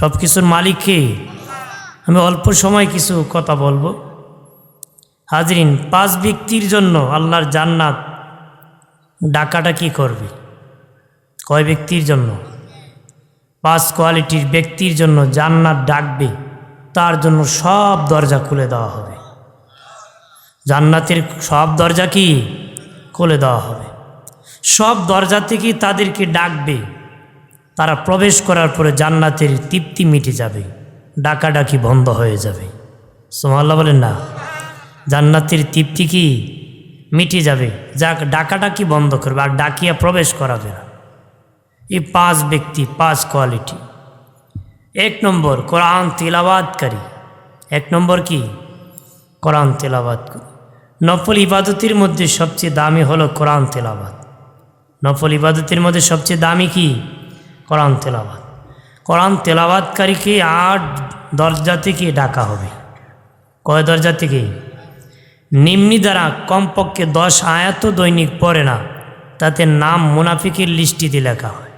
সব কিছুর মালিক কে? আমি অল্প সময় কিছু কথা বলব। হাজরিন, পাঁচ ব্যক্তির জন্য আল্লাহর জান্নাত ডাকাটা কি করবে? কয় ব্যক্তির জন্য? পাঁচ কোয়ালিটির ব্যক্তির জন্য জান্নাত ডাকবে, তার জন্য সব দরজা খুলে দেওয়া হবে। জান্নাতের সব দরজা কি? খুলে দেওয়া হবে। সব দরজা থেকে তাদেরকে ডাকবে তারা প্রবেশ করার পরে জান্নাতের তৃপ্তি মিটে যাবে, ডাকাডাকি বন্ধ হয়ে যাবে। সোমাল্লা বলেন না। জান্নাতের তৃপ্তি কি? মিটে যাবে। যাক, ডাকাডাকি বন্ধ করবে, আর ডাকিয়া প্রবেশ করাবে না। এই পাঁচ ব্যক্তি, পাঁচ কোয়ালিটি। এক নম্বর, কোরআন তেলাবাদকারী এক নম্বর কি? কোরআন তেলাবাদ নফল ইবাদতের মধ্যে সবচেয়ে দামি হলো কোরআন তেলাবাদ নফল ইবাদতের মধ্যে সবচেয়ে দামি কি? কোরআন তেলাবাদ কোরআন তেলাবাদকারীকে আট দরজা থেকে ডাকা হবে। কয় দরজা থেকে নিম্নি দ্বারা কমপক্ষে দশ আয়াত দৈনিক পড়ে না, তাতে নাম মুনাফিকের লিস্টিতে লেখা হয়।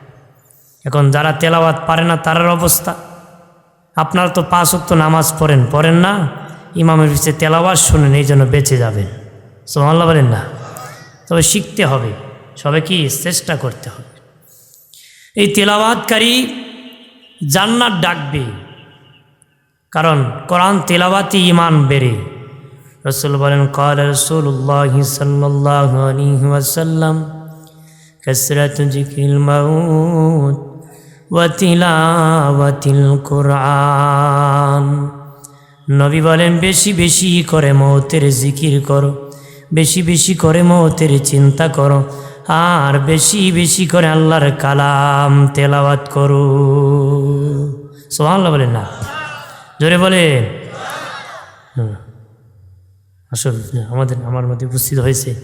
এখন যারা তেলাওয়াত পারে না তার অবস্থা? আপনারা তো পাঁচ অক্ত নামাজ পড়েন পড়েন না, ইমামের পিছিয়ে তেলাওয়াত শুনেন, এই জন্য বেঁচে যাবেন। সোমাল্লা বলেন না। তবে শিখতে হবে সবে কি চেষ্টা করতে হবে। এই তেলাবাতকারী জান্নাত ডাকবে। কারণ কোরআন তেলাবাতি ইমান বেড়ে। রসুল বলেন, কল রসুল্লাহ সাল্লাসাল্লাম কসরত জিকিল মৌত ওয়াতিলাওয়াতিল কোরআন। নবী বলেন, বেশি বেশি করে মৌতের জিকির করো, বেশি বেশি করে মৌতের চিন্তা করো আর বেশি বেশি করে আল্লাহর কালাম তেলাওয়াত করো। সোহাল্লাহ বলেন না? জোরে হুম। আসল আমাদের, আমার মধ্যে উপস্থিত হয়েছে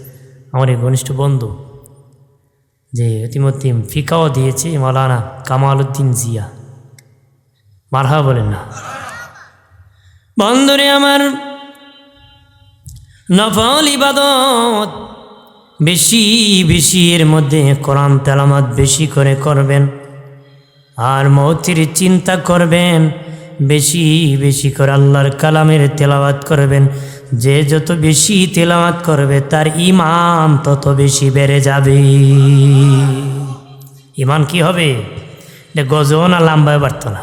আমার এই ঘনিষ্ঠ বন্ধু, যে ইতিমধ্যে ফিকাও দিয়েছে মালানা কামাল উদ্দিন জিয়া। মারহা বলেন না? বন্ধুরে আমার নফল ইবাদত বেশি বেশি এর মধ্যে কোরআন তেলামাত বেশি করে করবেন। আর মৌতির চিন্তা করবেন, বেশি বেশি করে আল্লাহর কালামের তেলাওয়াত করবেন। যে যত বেশি তেলাওয়াত করবে, তার ইমান তত বেশি বেড়ে যাবে। ইমান কি হবে? এটা গজও না লাম্বায় বাড়ত না।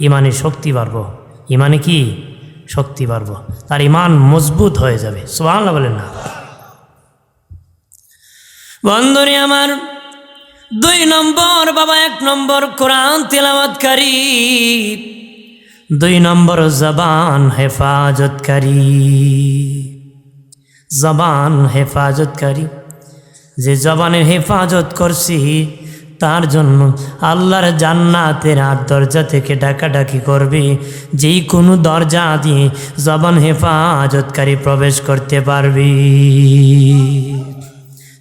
ইমানে শক্তি বাড়বো। ইমানে কি? শক্তি বাড়বো। তার ইমান মজবুত হয়ে যাবে। সোহান বলেন না। বন্ধুরে আমার, দুই নম্বর বাবা, এক নম্বর কোরআন তেলাওয়াতকারী, দুই নম্বর জবান হেফাজতকারী। জবান হেফাজতকারী। যে জবানের হেফাজত করছি, তার জন্য আল্লাহর জান্নাতের আর দরজা থেকে ডাকাডাকি করবে, যেই কোনো দরজা দিয়ে জবান হেফাজতকারী প্রবেশ করতে পারবে।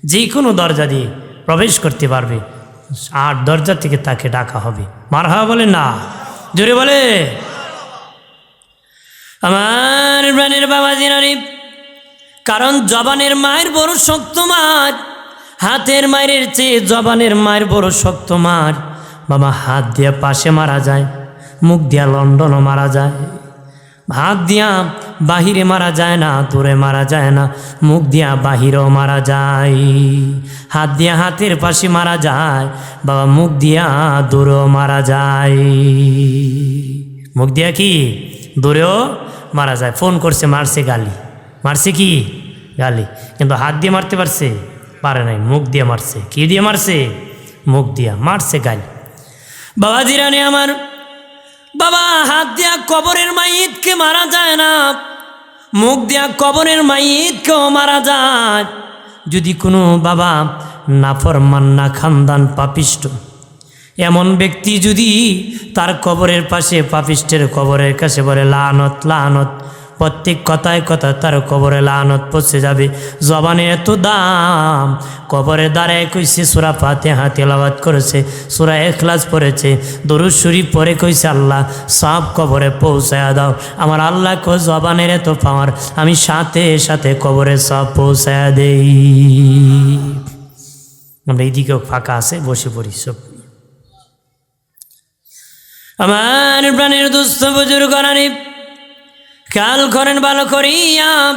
যে কোনো দরজা দিয়ে প্রবেশ করতে পারবে। আর দরজা থেকে তাকে ডাকা হবে। মারহা বলে, না। জোরে বলে, আমার প্রাণের বাবা জিরানি কারণ জবানের মায়ের বড় শক্ত মার, হাতের মায়ের চেয়ে জবানের মায়ের বড় শক্ত মার। বাবা হাত দিয়ে পাশে মারা যায়, মুখ দিয়া লন্ডনও মারা যায়। হাত দিয়া বাহিরে মারা যায় না, দূরে মারা যায় না, মুখ দিয়া বাহিরেও মারা যায়। হাত দিয়া হাতের পাশে মারা যায়, বাবা মুখ দিয়া দূরেও মারা যায়। মুখ দিয়া কি? দূরেও মারা যায়। ফোন করছে, মারছে গালি। মারছে কি? গালি। কিন্তু হাত দিয়ে মারতে পারছে? পারে নাই। মুখ দিয়ে মারছে। কি দিয়ে মারছে? মুখ দিয়া মারছে গালি। বাবা জিরানি আমার বাবা, হাত দিয়া কবরের মাইতকে মারা যায় না। মুখ দিয়া কবরের মাইতকেও মারা যায়। যদি কোনো বাবা নাফরমান না খানদান পাপিষ্ট, এমন ব্যক্তি যদি তার কবরের পাশে, পাপিষ্টের কবরের কাছে বলে, লানত লানত প্রত্যেক কথায় কথা তার কবরে লানত পচে যাবে। জবানে এত দাম কবরে দাঁড়ায় কইছে, সুরা ফাতে হাতে লাবাদ করেছে, সুরা এখলাস পড়েছে, দরুদ শরীফ পরে কইছে আল্লাহ, সব কবরে পৌঁছায়া দাও। আমার আল্লাহ কো জবানের এত পাওয়ার, আমি সাথে সাথে কবরে সব পৌঁছায়া দেই। আমরা এইদিকেও ফাঁকা আছে, বসে পড়ি সব। আমার প্রাণের দুস্থ বুজুর্গ রানী খেয়াল করেন ভালো করিয়া।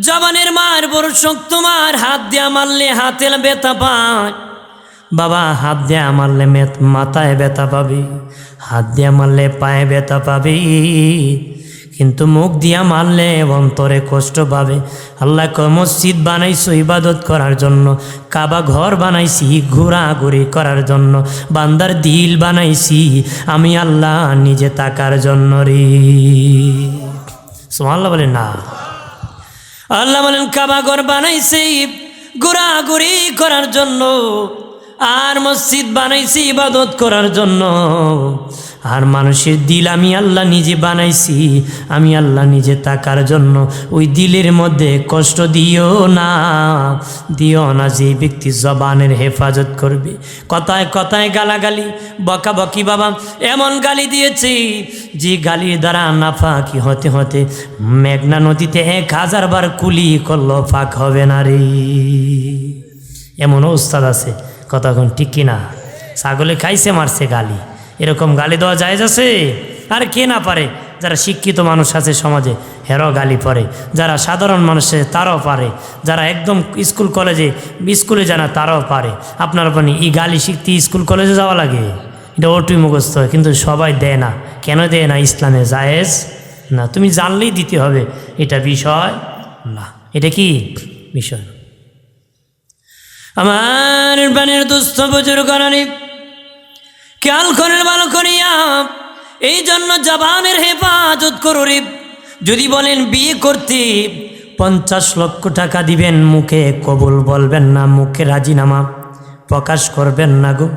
জবানের মার বড় শক্ত মার, হাত দিয়া মারলে হাতে ব্যথা পায়। বাবা, হাত দিয়া মারলে মাথায় ব্যথা পাবি। হাত দিয়া মারলে পায়ে ব্যথা পাবি। কিন্তু মুখ দিয়া মারলে অন্তরে কষ্ট পাবে। আল্লাহ মসজিদ বানাইছো ইবাদত করার জন্য, কাবা ঘর বানাইছি ঘোরাঘুরি করার জন্য, বান্দার দিল বানাইছি, আমি আল্লাহ নিজে তাকার জন্য রে। সুবহানাল্লাহ বলেন না। আল্লাহ বলেন কাবাগর বানাইছি, ঘোরাঘুরি করার জন্য, আর মসজিদ বানাইছি ইবাদত করার জন্য। আর মানুষের দিল আমি আল্লাহ নিজে বানাইছি, আমি আল্লাহ নিজে তাকার জন্য ওই দিলের মধ্যে কষ্ট দিও না দিও না যে ব্যক্তি জবানের হেফাজত করবে। কথায় কথায় গালাগালি বকাবকি বাবা, এমন গালি দিয়েছি যে গালির দ্বারা নাফাকি হতে হতে মেঘনা নদীতে এক হাজার বার কুলি করল ফাঁক হবে না রে। এমন ওস্তাদ আছে কতক্ষণ ঠিক কিনা? ছাগলে খাইছে, মারছে গালি। এরকম গালি দেওয়া যায় আছে? আর কে না পারে? যারা শিক্ষিত মানুষ আছে সমাজে হেরো গালি পড়ে। যারা সাধারণ মানুষ, তারাও পারে। যারা একদম স্কুল, কলেজে, স্কুলে জানা তারাও পারে। আপনার পানি এই গালি শিখতে স্কুল, কলেজে যাওয়া লাগে? এটা ওটুই মুখস্থ হয় কিন্তু সবাই দেয় না। কেন দেয় না? ইসলামে জায়েজ না। তুমি জানলেই দিতে হবে। এটা বিষয় না। এটা কি বিষয়? আমার প্রাণের দুস্থ বুজুর্গ খেয়াল করেন ভালো করিয়া এই জন্য জবানের হেফাজত করুরি যদি বলেন বিয়ে করতে পঞ্চাশ লক্ষ টাকা দিবেন, মুখে কবুল বলবেন না, মুখে রাজিনামা প্রকাশ করবেন না গো।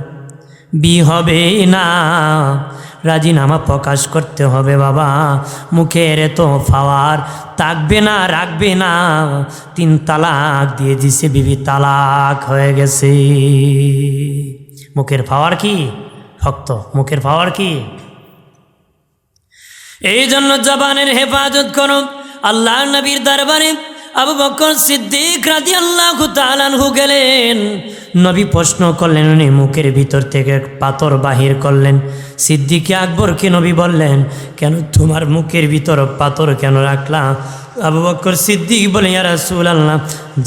বিয়ে হবে না, রাজিনামা প্রকাশ করতে হবে বাবা। মুখের তো ফাওয়ার তাকবে না, রাখবে না। তিন তালাক দিয়ে দিছে, বিবি তালাক হয়ে গেছে। মুখের পাওয়ার কি? ভক্ত, মুখের পাওয়ার কি? এই জন্য জবানের হেফাজত করো আল্লাহ নবীর দরবারে আবু বকর সিদ্দিক রাজি আল্লাহ তালানহু গেলেন। নবী প্রশ্ন করলেন, উনি মুখের ভিতর থেকে পাথর বাহির করলেন। সিদ্দিকে আকবরকে নবী বললেন, কেন তোমার মুখের ভিতর পাথর কেন রাখলাম আবু বকর সিদ্দিক বলে, ইয়া রাসূল আল্লাহ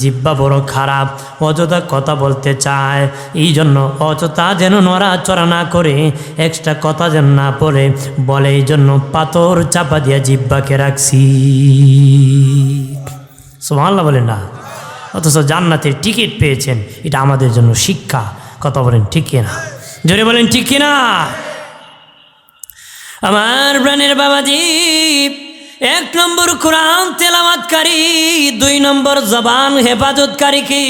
জিব্বা বড় খারাপ, অযথা কথা বলতে চায়। এই জন্য অযথা যেন নড়াচড়া না করে এক্সট্রা কথা যেন না পড়ে বলে এই জন্য পাথর চাপা দিয়া জিব্বাকে রাখছি। সোমাল্লা বলেন না। অথচ জান্নাতের টিকিট পেয়েছেন, এটা আমাদের জন্য শিক্ষা। কথা বলেন, ঠিক কিনা? জোরে বলেন, ঠিক কিনা? আমার প্রাণের বাবাজি, এক নম্বর কোরআন তেলামাতকারী দুই নম্বর জবান হেফাজতকারী কি?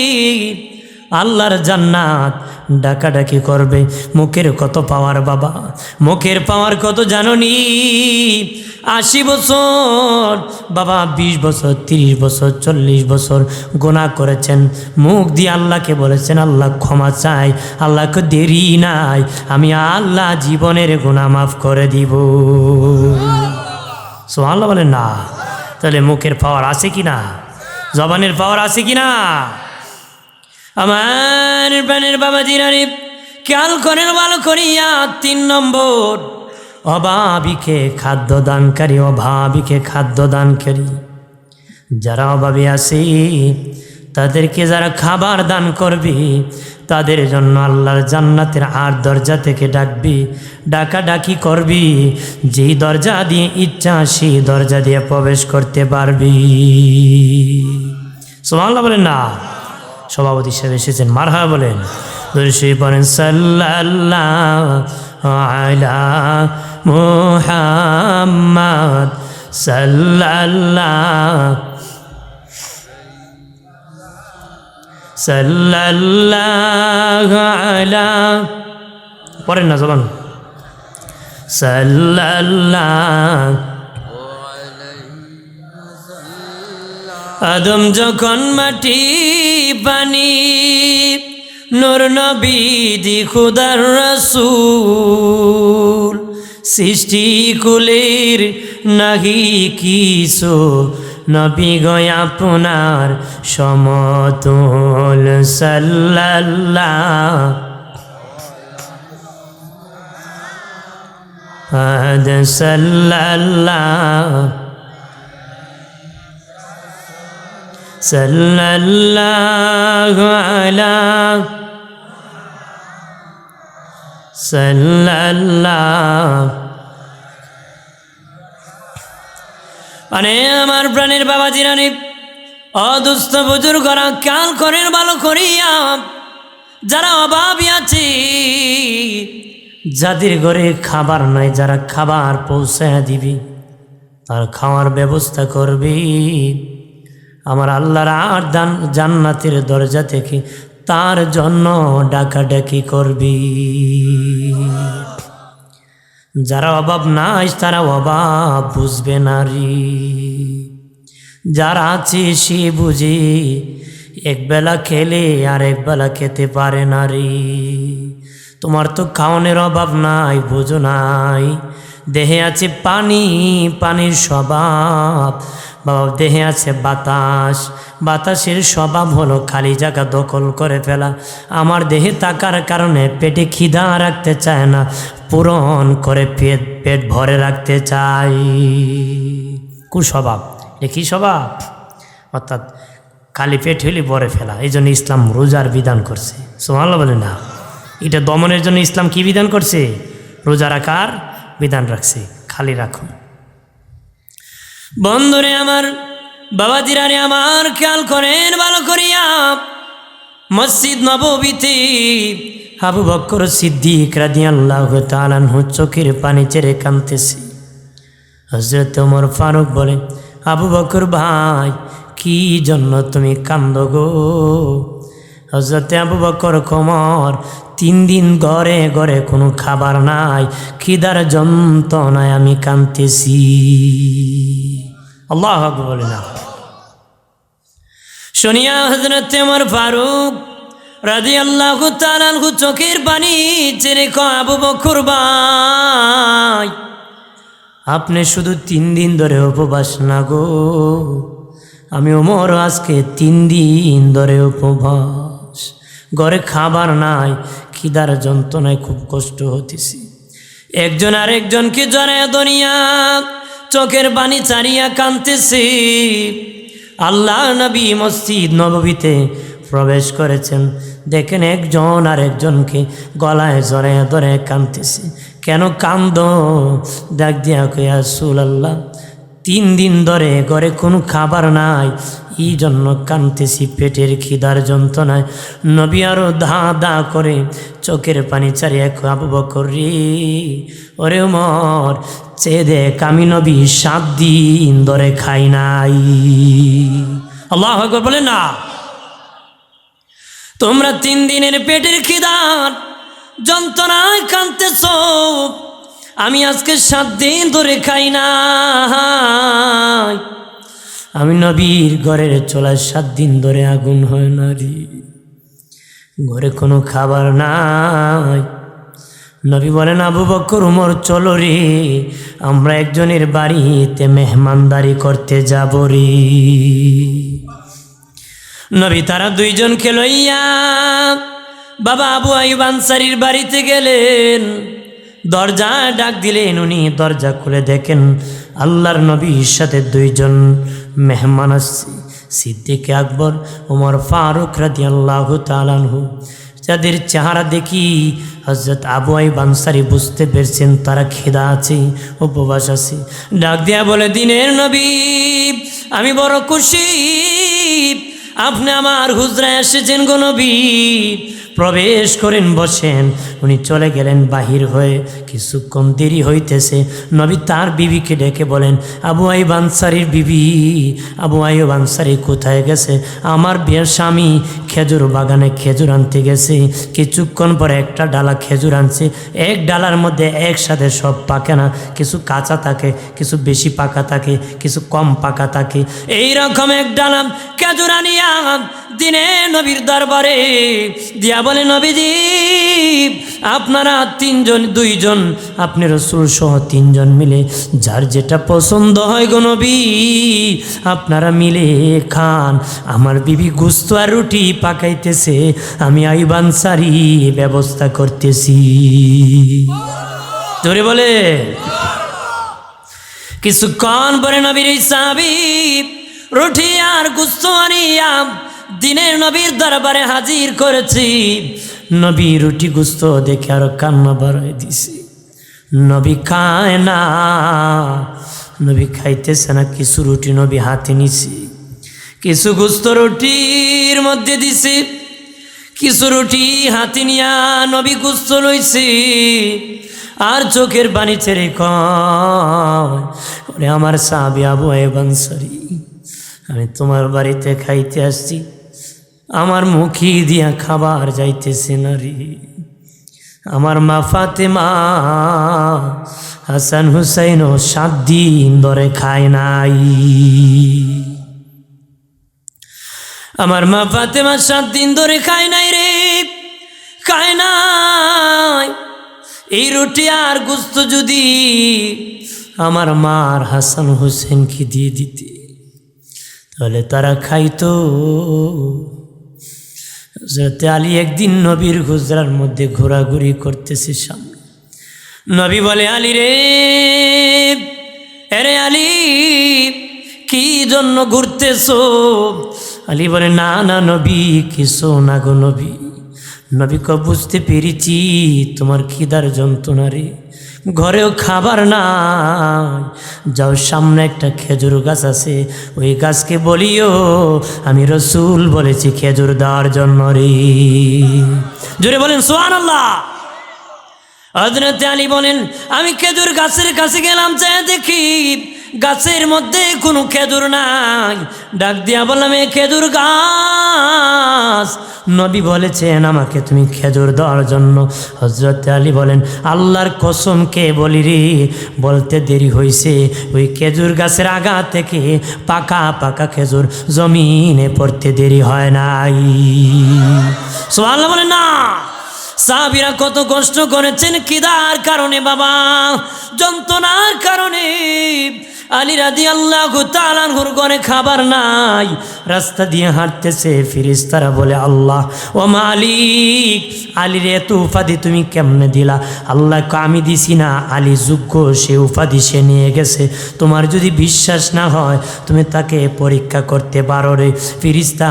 আল্লাহর জান্নাত ডাকাডাকি করবে, মুখের কত পাওয়ার বাবা, মুখের পাওয়ার কত জাননি? আশি বছর, বাবা বিশ বছর, তিরিশ বছর, চল্লিশ বছর গোনা করেছেন। মুখ দিয়ে আল্লাহকে বলেছেন, আল্লাহ ক্ষমা চাই আল্লাহকে দেরি নাই, আমি আল্লাহ জীবনের গোনা মাফ করে দিব। সো আল্লাহ বলেন, না। তাহলে মুখের পাওয়ার আছে কি না? জবানের পাওয়ার আছে কি না? আমার প্রাণের বাবা জিরানি খেয়াল করেন ভালো করিয়া তিন নম্বর। অভাবিকে খাদ্য দানকারী অভাবিকে খাদ্য দানকারী যারা অভাবে আছে, তাদেরকে যারা খাবার দান করবে, তাদের জন্য আল্লাহর জান্নাতের আর দরজা থেকে ডাকবি ডাকা ডাকি করবি। যেই দরজা দিয়ে ইচ্ছা, সেই দরজা দিয়ে প্রবেশ করতে পারবি। সোমাল্লাহ বলেন না। সভাপতি হিসেবে এসেছেন। মারহা বলেন দর্শী সাল্লাল্লাহু আলা পড়েন না সাল্লাল্লাহ আদম যখন মাটি বাণী। নর নবীদি খুদার রসুল। সৃষ্টি কুলের নাহি কিসো নবী গয় আপনার সমতুল সাল্লাল্লাহ। সাল্লাল্লাহ। صلى الله صلى الله على صلى الله মানে আমার প্রাণের বাবা জিরানি অদুস্থ বুজুর্গরা কাল করেন ভালো করিয়া যারা অভাবী আছে যাদের ঘরে খাবার নাই যারা খাবার পৌঁছায় দিবি তার খাওয়ার ব্যবস্থা করবি আমার আল্লাহর আর দান জান্নাতের দরজা থেকে তার জন্য ডাকাডাকি করবি। যারা অভাব নাই, তারা অভাব বুঝবে নারী যারা আছে, সে বুঝে একবেলা খেলে আর একবেলা খেতে পারে নারী তোমার তো খাওয়ানোর অভাব নাই, বোঝো নাই। দেহে আছে পানি, পানির স্বভাব। বাবা, দেহে আছে বাতাস। বাতাসের স্বভাব হলো খালি জায়গা দখল করে ফেলা। আমার দেহে তাকার কারণে পেটে খিদা রাখতে চায় না, পূরণ করে পেট পেট ভরে রাখতে চাই। কুস্বভাব এ কী স্বভাব? অর্থাৎ খালি পেট হইলে ভরে ফেলা, এই জন্য ইসলাম রোজার বিধান করছে। সোমাল্লা বলে না। এটা দমনের জন্য ইসলাম কি বিধান করছে? রোজা রাখার বিধান রাখছে। খালি রাখুন। বন্ধুরে আমার, বাবাজিরারে আমার খেয়াল করেন ভালো করিয়া। মসজিদ নববীতে আবু বক্কর সিদ্দিক রাদি আল্লাহ তালানহু চোখের পানি চেড়ে কানতেছে হজরত ওমর ফারুক বলে, আবু বকর ভাই, কি জন্য তুমি কান্দ গো? হজরতে আবু বকর কমর তিন দিন ঘরে ঘরে কোনো খাবার নাই, খিদার যন্ত্রণায় আমি কানতেছি আল্লাহ বলে না শুনিয়া হজরত আমার ফারুক রাজি আল্লাহ তালানহু চোখের পানি চেরে আবু বকর ভাই, আপনি শুধু তিন দিন ধরে উপবাস না গো। আমি ওমর আজকে তিন দিন ধরে উপবাস। ঘরে খাবার নাই খিদার যন্ত্রণায় খুব কষ্ট হতেছি। একজন আরেকজনকে জড়ায় দুনিয়া, চোখের পানি চারিয়া কানতেছে আল্লাহ নবী মসজিদ নববীতে প্রবেশ করেছেন। দেখেন একজন আর একজনকে গলায় জড়ে ধরে কানতেছে কেন কান্দ? ডাক দিয়া কইয়া সুল আল্লাহ তিন দিন ধরে ঘরে কোনো খাবার নাই। এই জন্য কানতেছি পেটের খিদার যন্ত্রণায়। নবী আরও ধা দা করে চোখের পানি চারিয়ে আবু বকর ওরে মর চেয়ে দেখ আমি নবী সাত দিন ধরে খাই নাই। আল্লাহ বলে না। তোমরা তিন দিনের পেটের খিদার যন্ত্রণায় কানতেছ। আমি আজকে সাত দিন ধরে খাই না আমি নবীর ঘরের চলায় সাত দিন ধরে আগুন হয় না রে ঘরে কোনো খাবার নাই। নবী বলেন, আবু বকর, উমর, চলো রে, আমরা একজনের বাড়িতে মেহমানদারি করতে যাব রে। নবী তারা দুইজনকে লইয়া বাবা আবু আইব আনসারির বাড়িতে গেলেন। দরজা ডাক দিলেন, উনি দরজা খুলে দেখেন আল্লাহর নবীর সাথে দুইজন মেহমান আসছে। সিদ্দিক আকবর ওমর ফারুক রাদি আল্লাহ তালানহু যাদের চেহারা দেখি হজরত আবু আই বানসারি বুঝতে পেরেছেন তারা খেদা আছে, উপবাস আছে। ডাক দিয়া বলে, দিনের নবী, আমি বড় খুশি। আপনি আমার হুজরায় এসেছেন গো নবী। প্রবেশ করেন, বসেন। উনি চলে গেলেন, বাহির হয়ে কিছুক্ষণ দেরি হইতেছে। নবী তার বিবিকে ডেকে বলেন, আবু আই বানসারির বিবি, আবু আইব বানসারি কোথায় গেছে? আমার বিয়ের স্বামী খেজুর বাগানে খেজুর আনতে গেছে। কিছুক্ষণ পরে একটা ডালা খেজুর আনছে। এক ডালার মধ্যে একসাথে সব পাকে না। কিছু কাঁচা থাকে, কিছু বেশি পাকা থাকে, কিছু কম পাকা থাকে। এইরকম এক ডালা খেজুর আনিয়া দিনে নবীর দরবারে। দিয়া বলে, নবীজি, আপনারা তিনজন, দুইজন, আপনি রসুল সহ তিনজন মিলে যার যেটা পছন্দ হয় গো নবী, আপনারা মিলে খান। আমার বিবি গুস্ত আর রুটি পাকাইতেছে, আমি আইবান সারি ব্যবস্থা করতেছি। ধরে বলে। কিছুক্ষণ পরে নবীর ইসাবি রুটি আর গুস্ত আনিয়া দিনের নবীর দরবারে হাজির করেছি। নবী রুটি গুস্ত দেখে আরও কান্না বাড়াই দিছি। নবী খায় না, নবী খাইতেছে না, কিছু রুটি নবী হাতে নিছি। কিছু গুস্ত রুটির মধ্যে দিছি। কিছু রুটি হাতে নিয়া নবী গুস্ত লইছি। আর চোখের পানি ছেড়ে করে আমার সাবি আবু বানসারি আমি তোমার বাড়িতে খাইতে আসছি। আমার মুখি দিয়া খাবার যাইতেছে না রে। আমার মা ফাতেমা হাসান হুসাইনও সাত দিন ধরে খায় নাই। আমার মা ফাতেমা সাত দিন ধরে খায় নাই রে। খায় নাই। এই রুটি আর গুস্ত যদি আমার মার হাসান হোসেনকে দিয়ে দিতে, তাহলে তারা খাইতো। হজরতে আলী একদিন নবীর গুজরার মধ্যে ঘোরাঘুরি করতেছে সামনে। নবী বলে, আলী রে, এরে আলী, কি জন্য ঘুরতেছো? আলী বলে, না না নবী, কিছু না গো নবী। নবী ক বুঝতে পেরেছি, তোমার খিদার যন্ত্রণা রে। ঘরেও খাবার নাই। যাও, সামনে একটা খেজুর গাছ আছে। ওই গাছকে বলিও, আমি রসুল বলেছি খেজুর দেওয়ার জন্য রে। জোরে বলেন সোহান আল্লাহ আলী বলেন, আমি খেজুর গাছের কাছে গেলাম চাই দেখি গাছের মধ্যে কোনো খেজুর নাই। ডাক দিয়া বললাম, এ খেজুর গাছ। নবী বলেছেন, আমাকে তুমি খেজুর দেওয়ার জন্য। হজরত আলী বলেন, আল্লাহর কসমকে বলি রে? বলতে দেরি হয়েছে ওই খেজুর গাছের আগা থেকে পাকা পাকা খেজুর জমিনে পড়তে দেরি হয় নাই। সোয়াল্লাহ বলেন, না। সাহাবিরা কত কষ্ট করেছেন, কিদার কারণে বাবা, যন্ত্রণার কারণে। আলী রাদি আল্লাহ তালানহুর ঘরে খাবার নাই। রাস্তা দিয়ে হাঁটতেছে ফিরিস্তারা বলে, আল্লাহ ও মালিক আলীর এত উপাধি তুমি কেমনে দিলা? আল্লাহ আমি দিছি না, আলী যোগ্য, সে উপাধি সে নিয়ে গেছে। তোমার যদি বিশ্বাস না হয়, তুমি তাকে পরীক্ষা করতে পারো রে ফিরিস্তা।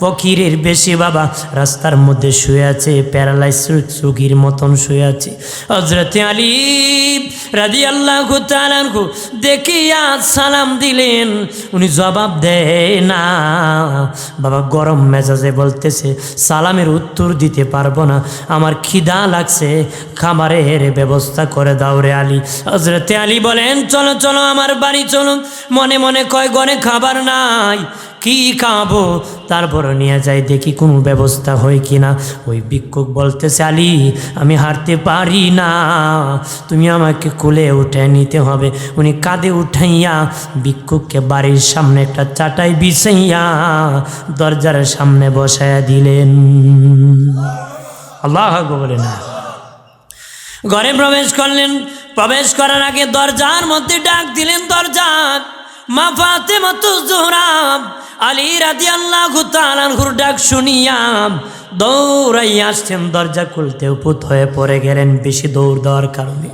ফকিরের বেশি বাবা রাস্তার মধ্যে শুয়ে আছে প্যারালাইস রোগীর মতন শুয়ে আছে। হজরতে আলী রাজি আল্লাহ দেখিয়া সালাম দিলেন। উনি জবাব দেয়, না, বাবা, গরম মেজাজে বলতেছে, সালামের উত্তর দিতে পারব না। আমার খিদা লাগছে, খাবারের ব্যবস্থা করে দাও রে আলী। হজরতে আলী বলেন, চলো চলো, আমার বাড়ি চলো মনে মনে কয় গনে খাবার নাই। কি খাব? তারপর নিয়ে যাই, দেখি কোনো ব্যবস্থা হয় কি না ওই ভিক্ষুক বলতেছে, আলী, আমি হারতে পারি না। তুমি আমাকে কোলে উঠে নিতে হবে। উনি কাঁধে উঠাইয়া ভিক্ষুককে বাড়ির সামনে একটা চাটাই বিছাইয়া দরজার সামনে বসাইয়া দিলেন। আল্লাহ বলে না। ঘরে প্রবেশ করলেন। প্রবেশ করার আগে দরজার মধ্যে ডাক দিলেন দরজার মা ফাতে মতো আলী রাজি আল্লাহ তালানহুর ডাক শুনিয়াম দৌড়াই আসছেন, দরজা খুলতে উপুত হয়ে পড়ে গেলেন বেশি দৌড় দেওয়ার কারণে।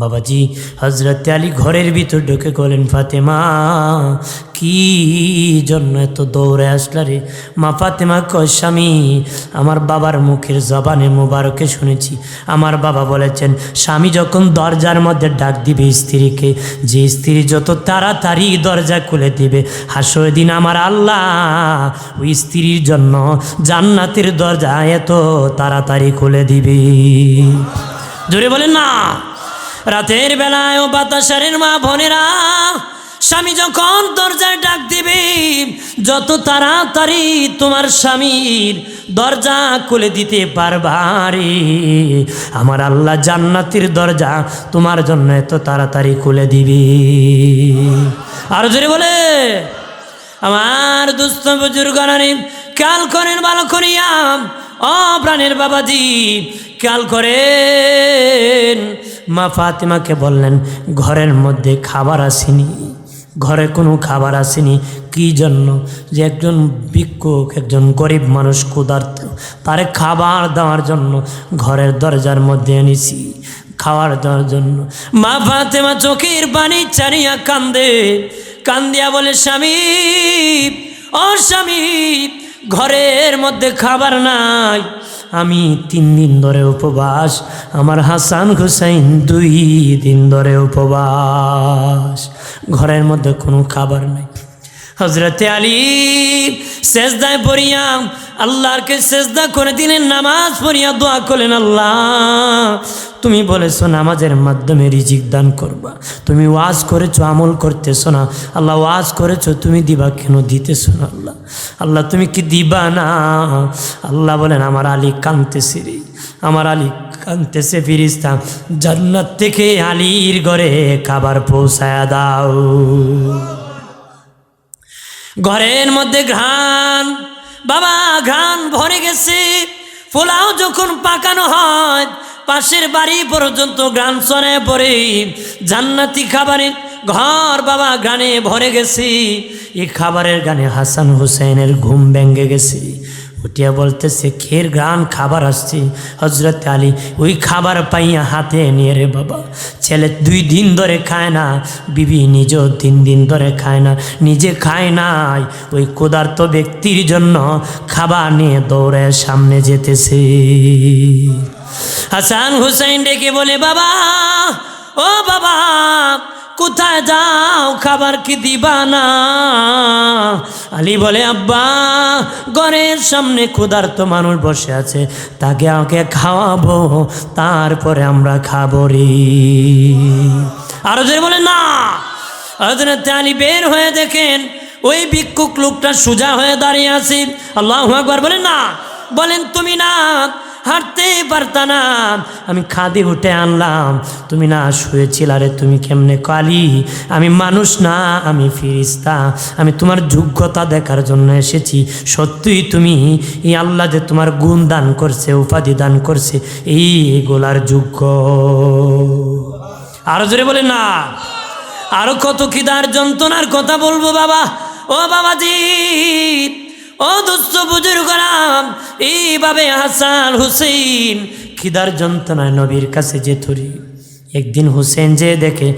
বাবাজি হজরত আলী ঘরের ভিতর ঢুকে গেলেন ফাতেমা, কি জন্য এত দৌড়ে আসলা রে? মা ফাতেমা কয়, স্বামী, আমার বাবার মুখের জবানে মোবারকে শুনেছি। আমার বাবা বলেছেন, স্বামী যখন দরজার মধ্যে ডাক দিবে স্ত্রীকে, যে স্ত্রী যত তাড়াতাড়ি দরজা খুলে দিবে, হাসর দিন আমার আল্লাহ, ওই স্ত্রীর জন্য জান্নাতের দরজা এত তাড়াতাড়ি খুলে দিবে। জোরে বলেন না। রাতের বেলায় ও বাতাসারের মা বোনেরা, স্বামী যখন দরজায় ডাক দিবে, যত তাড়াতাড়ি তোমার স্বামীর দরজা খুলে দিতে পারবারে আমার আল্লাহ জান্নাতির দরজা তোমার জন্য এত তাড়াতাড়ি খুলে দিবে। আর জোরে বলে, আমার দুস্থ বুজুর্গ খেয়াল করেন ভালো করিয়াম ও প্রাণের বাবাজি, খেয়াল করেন। মা ফাতিমাকে বললেন, ঘরের মধ্যে খাবার আসেনি। ঘরে কোনো খাবার আসেনি। কি জন্য? যে একজন ভিক্ষুক, একজন গরিব মানুষ ক্ষুধার্ত, তারে খাবার দেওয়ার জন্য ঘরের দরজার মধ্যে এনেছি। খাওয়ার দেওয়ার জন্য। মা ফাতেমা চোখের পানি চারিয়া কান্দে। কান্দিয়া বলে, স্বামী, ও স্বামী, ঘরের মধ্যে খাবার নাই। আমি তিন দিন ধরে উপবাস। আমার হাসান হুসাইন দুই দিন ধরে উপবাস। ঘরের মধ্যে কোনো খাবার নাই। হজরতে আলী সেজদায় পড়িয়া আল্লাহরকে সেজদা করে দিলেন নামাজ পড়িয়া দোয়া করলেন, আল্লাহ তুমি বলেছ নামাজের মাধ্যমে রিজিক দান করবা। তুমি ওয়াজ করেছ, আমল করতেছো না। আল্লাহ ওয়াজ করেছ, তুমি দিবা কেন দিতেছো না আল্লাহ? আল্লাহ, তুমি কি দিবা না? আল্লাহ বলেন, আমার আলী কানতেছি রে। আমার আলী কানতেছে ফিরিস্তা। জান্নাত থেকে আলীর ঘরে খাবার পৌঁছায়া দাও। ঘরের মধ্যে ঘ্রাণ, বাবা ঘ্রাণ ভরে গেছে। পোলাও যখন পাকানো হয় পাশের বাড়ি পর্যন্ত ঘ্রাণ সরে পড়ে। জান্নাতি খাবারে ঘর বাবা গানে ভরে গেছে। এই খাবারের গানে হাসান হুসেনের ঘুম ভেঙে গেছি। উঠিয়া বলতেছে, খের গ্রান খাবার আসছে। হজরত আলী, ওই খাবার পাইয়া হাতে নিয়ে রে বাবা। ছেলে দুই দিন ধরে খায় না, বিবি নিজেও তিন দিন ধরে খায় না, নিজে খায় নাই। ওই ক্ষুধার্ত ব্যক্তির জন্য খাবার নিয়ে দৌড়ে সামনে যেতেছে। হাসান হুসাইন ডেকে বলে, বাবা, ও বাবা, কোথায় যাও? খাবার কি দিবা না? আলী বলে, আব্বা, ঘরের সামনে ক্ষুধার্ত মানুষ বসে আছে, তাকে আমাকে খাওয়াবো, তারপরে আমরা খাব রে। আরও যে বলে, না। হজরত আলী বের হয়ে দেখেন, ওই ভিক্ষুক লোকটা সোজা হয়ে দাঁড়িয়ে আছে। আল্লাহ একবার বলেন না। বলেন, তুমি না হাঁটতে পারতা না। আমি খাদি উঠে আনলাম। তুমি না শুয়েছিল, আরে তুমি কেমনে কালি? আমি মানুষ না, আমি ফিরিস্তা। আমি তোমার যোগ্যতা দেখার জন্য এসেছি। সত্যিই তুমি এই আল্লাহ যে তোমার গুণ দান করছে, উপাধি দান করছে, এই গোলার যোগ্য। আরও জোরে বলে না। আরও কত খিদার যন্ত্রণার কথা বলব বাবা। ও বাবাজি। ও বুজুর গরাম এইভাবে হাসান হুসেন খিদার যন্ত্রণায় নবীর কাছে যে থরি। একদিন হুসেন যে দেখে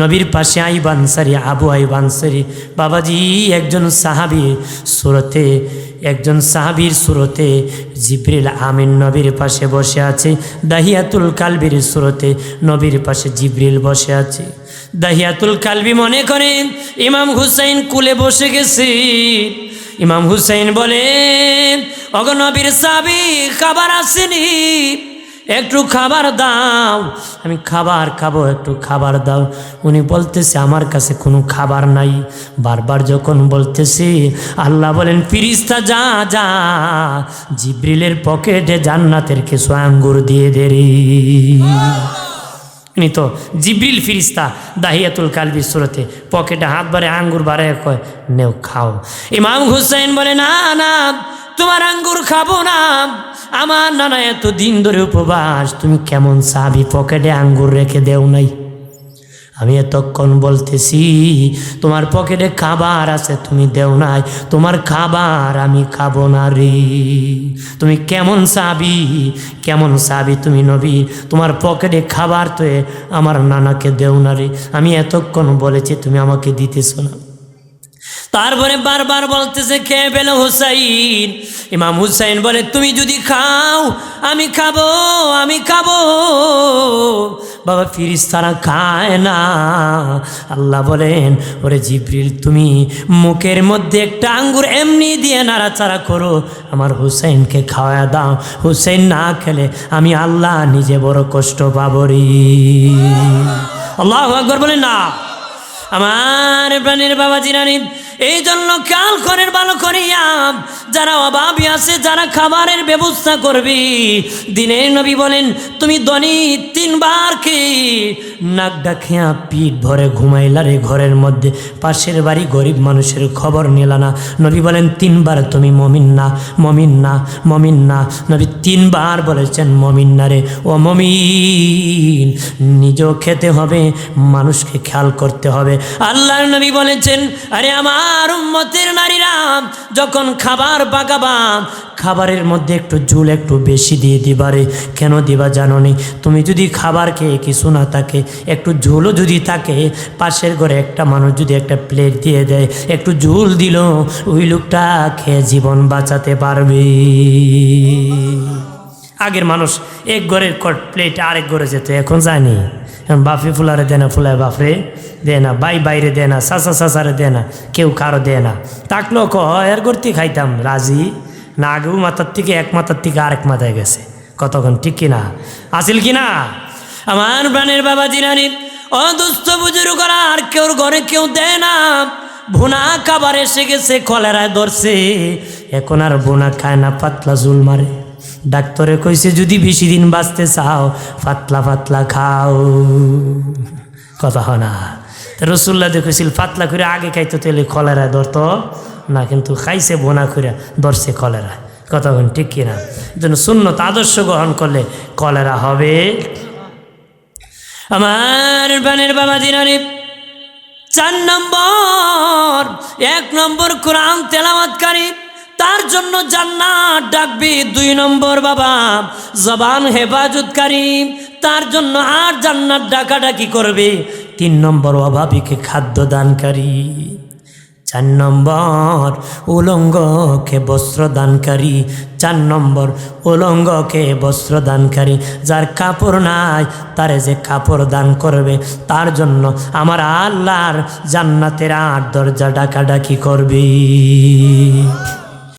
নবীর পাশে আই বানসারি আবু আই বানসারি বাবাজি একজন সাহাবি সুরতে, একজন সাহাবির সুরতে জিব্রিল আমিন নবীর পাশে বসে আছে, দাহিয়াতুল কালবির সুরতে নবীর পাশে জিব্রিল বসে আছে। দাহিয়াতুল কালবি মনে করেন, ইমাম হুসাইন কুলে বসে গেছে। ইমাম হুসাইন বলেন অগনবীর সাবি, খাবার আসেনি। একটু খাবার দাও। আমি খাবার খাব, একটু খাবার দাও। উনি বলতেছে, আমার কাছে কোনো খাবার নাই। বারবার যখন বলতেছে, আল্লাহ বলেন, ফিরিস্তা, যা যা। জিব্রিলের পকেটে জান্নাতের কিছু আঙ্গুর দিয়ে দে রে উনি তো জিব্রিল ফিরিস্তা দাহিয়াতুল কালবি সুরতে পকেটে হাত বারে আঙ্গুর বারে কয়, নেও, খাও। ইমাম হুসাইন বলে, না না, তোমার আঙ্গুর খাব না। আমার নানা এত দিন ধরে উপবাস, তুমি কেমন সাবি? পকেটে আঙ্গুর রেখে দেও নাই। আমি এতক্ষণ বলতেছি, তোমার পকেটে খাবার আছে, তুমি দেও নাই। তোমার খাবার আমি খাব না রে। তুমি কেমন সাবি? কেমন সাবি তুমি নবী? তোমার পকেটে খাবার তো আমার নানাকে দেও না রে। আমি এতক্ষণ বলেছি, তুমি আমাকে দিতেছো না। তারপরে বারবার বলতেছে খেয়ে পেল হুসাইন? ইমাম হুসাইন বলে, তুমি যদি খাও, আমি খাব আমি খাব। বাবা ফিরিস তারা খায় না। আল্লাহ বলেন, ওরে জিব্রিল, তুমি মুখের মধ্যে একটা আঙ্গুর এমনি দিয়ে নাড়াচাড়া করো। আমার হুসাইনকে খাওয়া দাও। হুসাইন না খেলে আমি আল্লাহ নিজে বড় কষ্ট পাবরি। আল্লাহ আকবর বলে, না। আমার প্রাণের বাবা জিরানি এই জন্য খেয়াল করেন ভালো করিয়া যারা অভাবী আছে, যারা খাবারের ব্যবস্থা করবি, দিনের নবী বলেন, তুমি দনি তিনবার কি? নাক ডাকিয়া পিঠ ভরে ঘুমাইলা রে ঘরের মধ্যে। পাশের বাড়ি গরিব মানুষের খবর নিলা না। নবী বলেন, তিনবার তুমি মমিন না মমিন না মমিন না। নবী তিনবার বলেছেন, মমিন না রে, ও মমিন। নিজেও খেতে হবে, মানুষকে খেয়াল করতে হবে। আল্লাহর নবী বলেছেন, আরে আমার উম্মতের নারীরা যখন খাবার পাকাবাম খাবারের মধ্যে একটু ঝুল একটু বেশি দিয়ে দিবারে। কেন দিবা জানো নি তুমি যদি খাবার খেয়ে কিছু না থাকে, একটু ঝুলও যদি থাকে, পাশের ঘরে একটা মানুষ যদি একটা প্লেট দিয়ে দেয়, একটু ঝুল দিল, ওই লোকটা খেয়ে জীবন বাঁচাতে পারবে। আগের মানুষ এক ঘরের প্লেট আরেক ঘরে যেত, এখন জানি বাপে ফুলারে দেয় না ফুলায় বাপরে। দেয় না বাই বাইরে দেয় না সাসা সাসারে দেয় না কেউ কারও দেয় না তাকলো ক এর করতে খাইতাম, রাজি? না আগেও মাথার থেকে এক মাথার থেকে আরেক মাথায় গেছে। কতক্ষণ, ঠিক কিনা আসিল কিনা আমার প্রাণের বাবা জিরানি ও দুস্থ বুজুর করা আর কেউ ঘরে কেউ দেয় না ভুনা খাবার এসে গেছে, কলেরায় ধরছে। এখন আর বোনা খায় না, পাতলা জুল মারে। ডাক্তারে কইছে, যদি বেশি দিন বাঁচতে চাও, পাতলা পাতলা খাও। কথা হয় না। তো রসুল্লাহ দেখেছিল পাতলা করে আগে খাইতো তেলে কলেরায় ধরতো? না, কিন্তু খাইছে বোনা করে ধরছে কলেরা। কথা বলেন, ঠিক কিনা? জন্য শূন্যত আদর্শ গ্রহণ করলে কলেরা হবে। আমার বানের বাবা দিনারি চার নম্বর, এক নম্বর কোরআন তেলাওয়াতকারী, তার জন্য জান্নাত ডাকবি দুই নম্বর বাবা। জবান হেফাজতকারী, তার জন্য আর জান্নাত ডাকাডাকি করবে। তিন নম্বর অভাবীকে খাদ্য দানকারী। চার নম্বর উলঙ্গকে বস্ত্র দানকারী। চার নম্বর উলঙ্গকে বস্ত্র দানকারী। যার কাপড় নাই, তারে যে কাপড় দান করবে, তার জন্য আমার আল্লাহর জান্নাতের আট দরজা ডাকাডাকি করবি।